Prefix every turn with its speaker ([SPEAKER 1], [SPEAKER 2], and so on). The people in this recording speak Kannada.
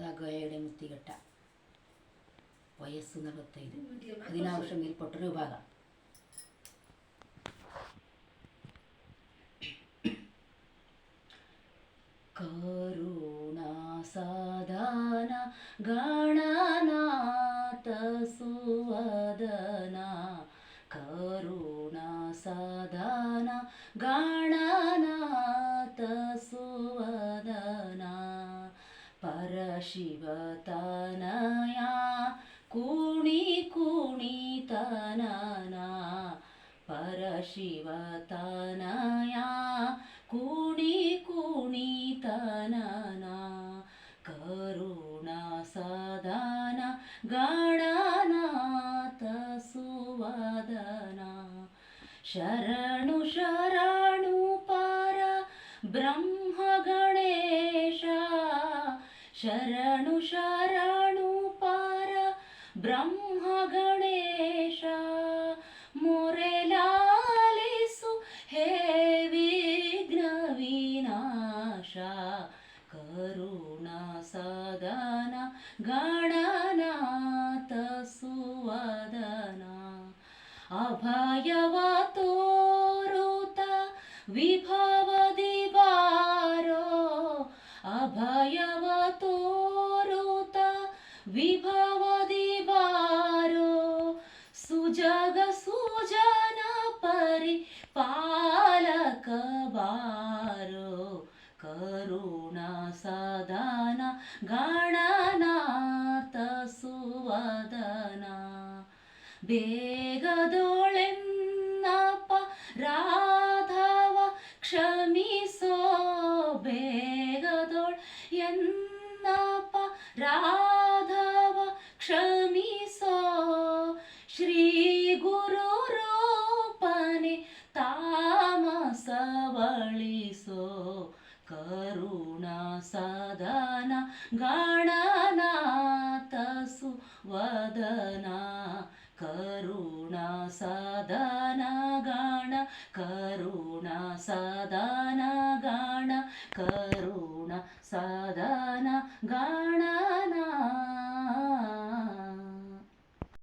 [SPEAKER 1] ഗോയയുടെ മുത്തികെട്ട വയസ്സ് ഇത് അതിനാവശ്യം മേൽപ്പെട്ട രൂപാക കരുണാസാധാന ഗണനാഥ സുവദന. കരുണാസാധാന ഗണനാഥ സുവദന. ಪರಶಿವತನಯ ಕುಣಿ ಕುಣಿತನನ ಪರಶಿವತನಯ ಕುಣಿ ಕುಣಿತನನ ಕರುಣಾ ಸದನ ಗಣನಾಥ ಸುವದನ ಶರಣು ಶರಣು ಪರ ಬ್ರಹ್ಮ ಶರಣು ಶರಣು ಪಾರ ಬ್ರಹ್ಮ ಗಣೇಶ. ಮೊರೆಲಾಲಿಸು ಹೇ ವಿಘ್ನ ವಿನಾಶ ಕರುಣ ಸದನ ಗಣನಾಥ ಸುವದನ. ಅಭಯವ ತೋರುತ ವಿಭವದಿ ವಿಭವದಿ ಬಾರೋ ಸುಜಗ ಸುಜನ ಪರಿ ಪಾಲಕ ಬಾರೋ ಕರುಣಾ ಸದನ ಗಣನಾಥ ಸುವದನ. ಬೇಗದೊಳೆನ್ನಪ್ಪ ರಾಧವ ಕ್ಷಮಿಸೋ ಬೇಗದೊಳ್ ಎನ್ನಪ್ಪ ರಾಧವ ಕಲಿಸೋ ಕರುಣಾ ಸಾಧನ ಗಣನಾಥ ಸುವದನ ಕರುಣಾ ಸಾಧನ ಗಣ ಕರುಣಾ ಸಾಧನ ಗಣ ಕರುಣ ಸಾಧನ ಗಣ